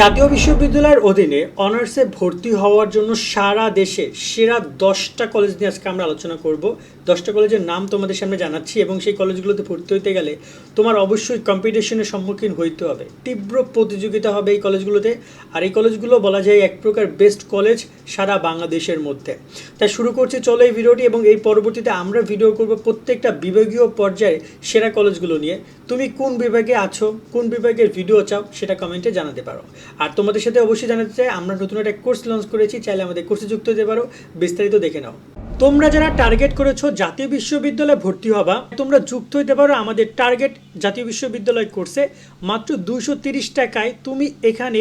জাতীয় বিশ্ববিদ্যালয়ের অধীনে অনার্সে ভর্তি হওয়ার জন্য সারা দেশে সেরা দশটা কলেজ নিয়ে আজকে আমরা আলোচনা করব। দশটা কলেজের নাম তোমাদের সামনে জানাচ্ছি এবং সেই কলেজগুলোতে ভর্তি হতে গেলে তোমার অবশ্যই কম্পিটিশনের সম্মুখীন হইতে হবে। তীব্র প্রতিযোগিতা হবে এই কলেজগুলোতে আর এই কলেজগুলো বলা যায় এক প্রকার বেস্ট কলেজ সারা বাংলাদেশের মধ্যে। তাই শুরু করছি, চলো এই ভিডিওটি এবং এই পরবর্তীতে আমরা ভিডিও করব প্রত্যেকটা বিভাগীয় পর্যায়ে সেরা কলেজগুলো নিয়ে। তুমি কোন বিভাগে আছো, কোন বিভাগের ভিডিও চাও সেটা কমেন্টে জানাতে পারো। আর তোমাদের সাথে অবশ্যই জানাতে চাই, আমরা নতুন একটা কোর্স লঞ্চ করেছি, চাইলে আমাদের কোর্সে যুক্ত হতে পারো, বিস্তারিত দেখে নাও। তোমরা যারা টার্গেট করেছ জাতীয় বিশ্ববিদ্যালয়ে ভর্তি হবা, তোমরা যুক্ত হতে পারো আমাদের টার্গেট জাতীয় বিশ্ববিদ্যালয় কোর্সে মাত্র দুশো তিরিশ টাকায় তুমি এখানে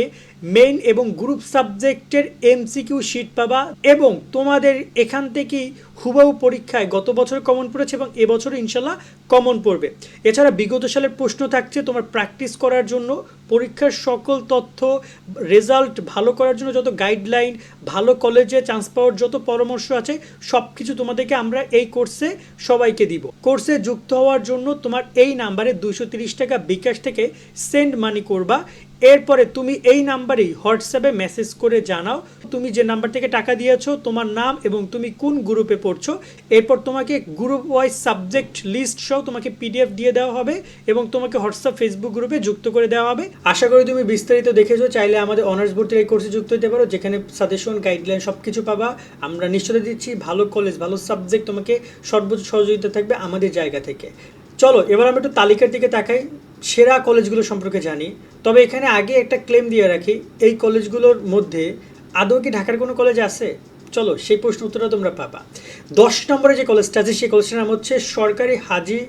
মেইন এবং গ্রুপ সাবজেক্টের এমসিকিউ শিট পাবা এবং তোমাদের এখান থেকেই হুবাহু পরীক্ষায় গত বছর কমন পড়েছে এবং এবছর ইনশাল্লাহ কমন পড়বে। এছাড়া বিগত সালের প্রশ্ন থাকছে তোমার প্র্যাকটিস করার জন্য পরীক্ষার সকল তথ্য রেজাল্ট ভালো করার জন্য যত গাইডলাইন ভালো কলেজে চান্স পাওয়ার যত পরামর্শ আছে সব কিছু তোমাদেরকে আমরা এই কোর্সে সবাইকে দিব। কোর্সে যুক্ত হওয়ার জন্য তোমার এই নাম্বারে দুশো টাকা বিকাশ থেকে সেন্ড মানি করবা। এরপরে তুমি এই নাম্বারেই হোয়াটসঅ্যাপে মেসেজ করে জানাও, তুমি যে নাম্বার থেকে টাকা দিয়েছ, তোমার নাম এবং তুমি কোন গ্রুপে পড়ছো। এরপর তোমাকে গ্রুপ ওয়াইজ সাবজেক্ট লিস্ট সহ তোমাকে পিডিএফ দিয়ে দেওয়া হবে এবং তোমাকে হোয়াটসঅ্যাপ ফেসবুক গ্রুপে যুক্ত করে দেওয়া হবে। আশা করি তুমি বিস্তারিত দেখেছ। চাইলে আমাদের অনার্স ভর্তির এই কোর্সে যুক্ত হতে পারো, যেখানে সাজেশন গাইডলাইন সব কিছু পাবা। আমরা নিশ্চয়তা দিচ্ছি, ভালো কলেজ ভালো সাবজেক্ট তোমাকে সর্বোচ্চ সহযোগিতা থাকবে আমাদের জায়গা থেকে। চলো, এবার আমরা একটু তালিকার দিকে তাকাই। সেরা কলেজগুলো সম্পর্কে জানি। তবে এখানে আগে একটা ক্লেম দিয়ে রাখি, এই কলেজগুলোর মধ্যে আদৌ কি ঢাকার কোনো কলেজ আছে? চলো সেই প্রশ্ন উত্তরটা তোমরা পাবা। দশ নম্বরে যে কলেজটা আছে, সেই কলেজটার নাম হচ্ছে সরকারি হাজি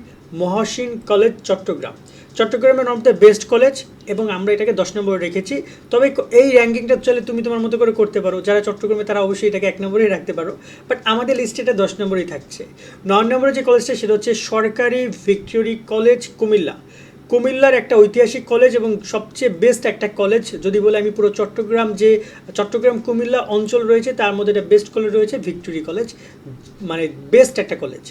মহসিন কলেজ চট্টগ্রাম। চট্টগ্রামের নাম বেস্ট কলেজ এবং আমরা এটাকে দশ নম্বরে রেখেছি। তবে এই র্যাঙ্কিংটা চলে তুমি তোমার মতো করে করতে পারো। যারা চট্টগ্রামে, তারা অবশ্যই এটাকে এক নম্বরেই রাখতে পারো। বাট আমাদের লিস্টে এটা দশ নম্বরেই থাকছে। নয় নম্বরে যে কলেজটা, সেটা হচ্ছে সরকারি ভিক্টোরি কলেজ কুমিল্লা। কুমিল্লার একটা ঐতিহাসিক কলেজ এবং সবচেয়ে বেস্ট একটা কলেজ যদি বলে আমি পুরো চট্টগ্রাম যে, চট্টগ্রাম কুমিল্লা অঞ্চল রয়েছে, তার মধ্যে একটা বেস্ট কলেজ রয়েছে ভিক্টোরি কলেজ মানে বেস্ট একটা কলেজ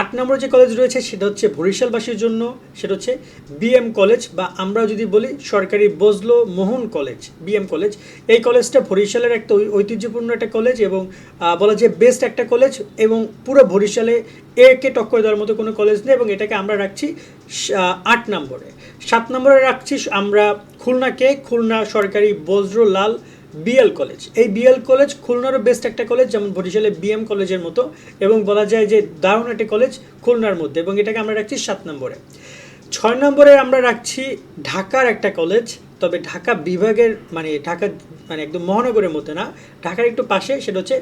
আট নম্বর যে কলেজ রয়েছে, সেটা হচ্ছে বরিশালবাসীর জন্য, সেটা হচ্ছে বিএম কলেজ বা আমরা যদি বলি সরকারি বজলো মোহন কলেজ বিএম কলেজ এই কলেজটা বরিশালের একটা ঐতিহ্যপূর্ণ একটা কলেজ এবং বলা যায় বেস্ট একটা কলেজ এবং পুরো বরিশালে একে টক্কর দেওয়ার মতো কোনো কলেজ নেই এবং এটাকে আমরা রাখছি আট নম্বরে। সাত নম্বরে রাখছি আমরা খুলনাকে, খুলনা সরকারি বজ্রলাল বিএল কলেজ। এই বিএল কলেজ খুলনারও বেস্ট একটা কলেজ, যেমন বরিশালে বিএম কলেজের মতো, এবং বলা যায় যে দারুণ একটা কলেজ খুলনার মধ্যে, এবং এটাকে আমরা রাখছি সাত নম্বরে। ছয় নম্বরে আমরা রাখছি ঢাকার একটা কলেজ, তবে ঢাকা বিভাগের মানে ঢাকা মানে একদম মহানগরের মধ্যে না, ঢাকার একটু পাশে, সেটা হচ্ছে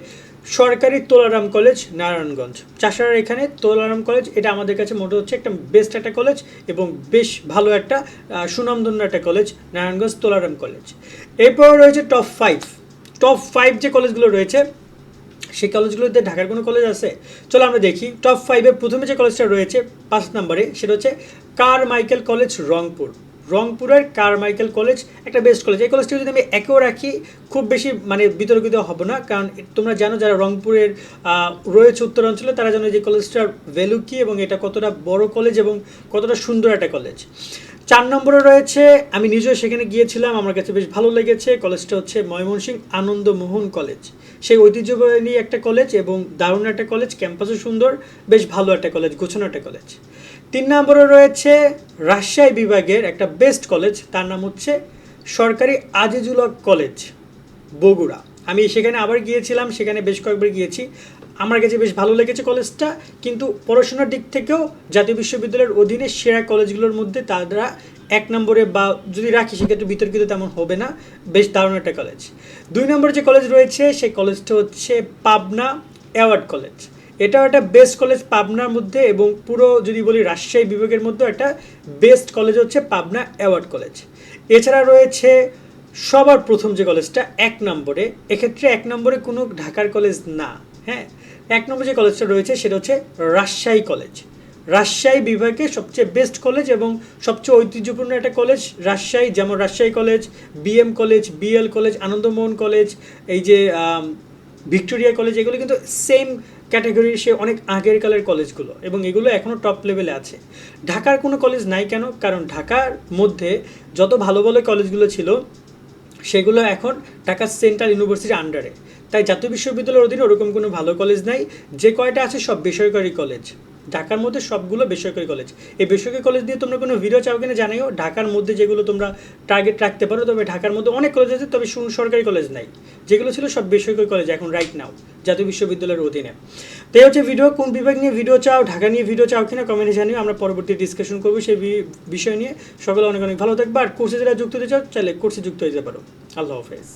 সরকারি তোলারাম কলেজ, নারায়ণগঞ্জ। চাষারার এখানে তোলারাম কলেজ, এটা আমাদের কাছে মোটে হচ্ছে একটা বেস্ট একটা কলেজ এবং বেশ ভালো একটা সুনামধন্য একটা কলেজ, নারায়ণগঞ্জ তোলারাম কলেজ। এরপর রয়েছে টপ ফাইভ টপ ফাইভ যে কলেজগুলো রয়েছে, সেই কলেজগুলোতে ঢাকার কোনো কলেজ আছে? চলো আমরা দেখি। টপ ফাইভে প্রথমে যে কলেজটা রয়েছে, পাঁচ নম্বরে, সেটা হচ্ছে কার মাইকেল কলেজ, রংপুর। রংপুরের কার মাইকেল কলেজ একটা বেস্ট কলেজ এই কলেজটা যদি আমি একেও রাখি, খুব বেশি মানে বিতর্কিত হব না, কারণ তোমরা জানো যারা রংপুরের রয়েছে উত্তরাঞ্চলে তারা জানো যে কলেজটার ভ্যালু কী এবং এটা কতটা বড় কলেজ এবং কতটা সুন্দর একটা কলেজ চার নম্বরে রয়েছে, আমি নিজেও সেখানে গিয়েছিলাম, আমার কাছে বেশ ভালো লেগেছে কলেজটা হচ্ছে ময়মনসিংহ আনন্দমোহন কলেজ সেই ঐতিহ্যবাহী একটা কলেজ এবং দারুণ একটা কলেজ ক্যাম্পাসও সুন্দর, বেশ ভালো একটা কলেজ গোছানো একটা কলেজ তিন নম্বরে রয়েছে রাজশাহী বিভাগের একটা বেস্ট কলেজ তার নাম হচ্ছে সরকারি আজিজুল কলেজ বগুড়া। আমি সেখানে আবার গিয়েছিলাম, সেখানে বেশ কয়েকবার গিয়েছি। আমার কাছে বেশ ভালো লেগেছে কলেজটা কিন্তু পড়াশোনার দিক থেকেও জাতীয় বিশ্ববিদ্যালয়ের অধীনে সেরা কলেজগুলোর মধ্যে তারা এক নম্বরে বা যদি রাখি, সেক্ষেত্রে বিতর্কিত তেমন হবে না। বেশ দারুণ একটা কলেজ দুই নম্বরে যে কলেজ রয়েছে, সেই কলেজটা হচ্ছে পাবনা অ্যাওয়ার্ড কলেজ এটাও একটা বেস্ট কলেজ পাবনার মধ্যে এবং পুরো যদি বলি রাজশাহী বিভাগের মধ্যে একটা বেস্ট কলেজ হচ্ছে পাবনা অ্যাওয়ার্ড কলেজ এছাড়া রয়েছে সবার প্রথম যে কলেজটা এক নম্বরে। এক্ষেত্রে এক নম্বরে কোনো ঢাকার কলেজ না হ্যাঁ? এক নম্বর যে কলেজটা রয়েছে সেটা হচ্ছে রাজশাহী কলেজ রাজশাহী বিভাগে সবচেয়ে বেস্ট কলেজ এবং সবচেয়ে ঐতিহ্যপূর্ণ একটা কলেজ রাজশাহী, যেমন Rajshahi college BM college BL college Anandamohan college এই যে ভিক্টোরিয়া কলেজ এগুলো কিন্তু সেম ক্যাটাগরির সে অনেক আগের কালের কলেজগুলো, এবং এগুলো এখনও টপ লেভেলে আছে। ঢাকার কোনো কলেজ নাই কেন? কারণ ঢাকার মধ্যে যত ভালো ভালো কলেজগুলো ছিল, সেগুলো এখন ঢাকা সেন্ট্রাল ইউনিভার্সিটির আন্ডারে তাই জাতীয় বিশ্ববিদ্যালয়ের অধীনে ওরকম কোনো ভালো কলেজ নাই। যে কয়টা আছে সব বেসরকারি কলেজ ঢাকার মধ্যে সবগুলো বেসরকারি কলেজ এই বেসরকারি কলেজ দিয়ে তোমরা কোনো ভিডিও চাও কিনা জানাইও ঢাকার মধ্যে যেগুলো তোমরা টার্গেট রাখতে পারো, তবে ঢাকার মধ্যে অনেক কলেজ আছে, তবে সরকারি কলেজ নাই। যেগুলো ছিল সব বেসরকারি কলেজ এখন রাইট নাও জাতীয় বিশ্ববিদ্যালয়ের অধীনে। তো এই হচ্ছে ভিডিও কোন বিভাগ নিয়ে ভিডিও চাও, ঢাকা নিয়ে ভিডিও চাও কিনা কমেন্টে জানিও। আমরা পরবর্তী ডিসকাশন করব সেই বিষয় নিয়ে। সকলে অনেক অনেক ভালো থাকবে। আর কোর্সে যারা যুক্ত হতে চাও, চাইলে কোর্সে যুক্ত হয়ে যেতে পারো। আল্লাহ হাফেজ।